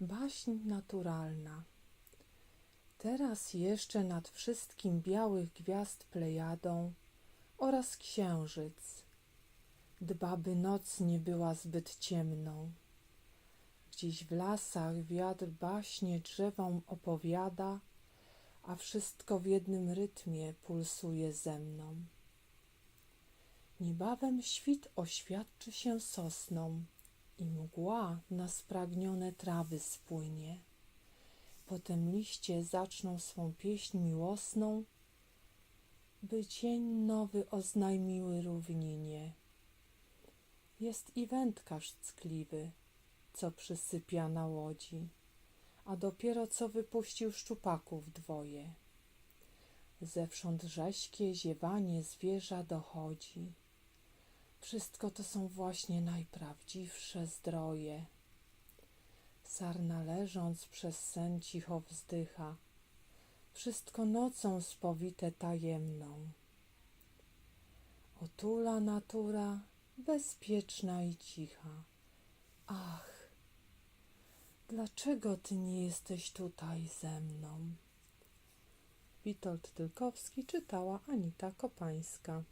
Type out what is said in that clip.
Baśń naturalna. Teraz jeszcze nad wszystkim białych gwiazd plejadą oraz księżyc. Dba, by noc nie była zbyt ciemną. Gdzieś w lasach wiatr baśnie drzewom opowiada, a wszystko w jednym rytmie pulsuje ze mną. Niebawem świt oświadczy się sosną i mgła na spragnione trawy spłynie. Potem liście zaczną swą pieśń miłosną, by dzień nowy oznajmiły równinie. Jest i wędkarz ckliwy, co przysypia na łodzi, a dopiero co wypuścił szczupaków dwoje. Zewsząd rześkie ziewanie zwierza dochodzi. Wszystko to są właśnie najprawdziwsze zdroje. Sarna leżąc przez sen cicho wzdycha. Wszystko nocą spowite tajemną. Otula natura bezpieczna i cicha. Ach, dlaczego ty nie jesteś tutaj ze mną? Witold Tylkowski czytała Anita Kopańska.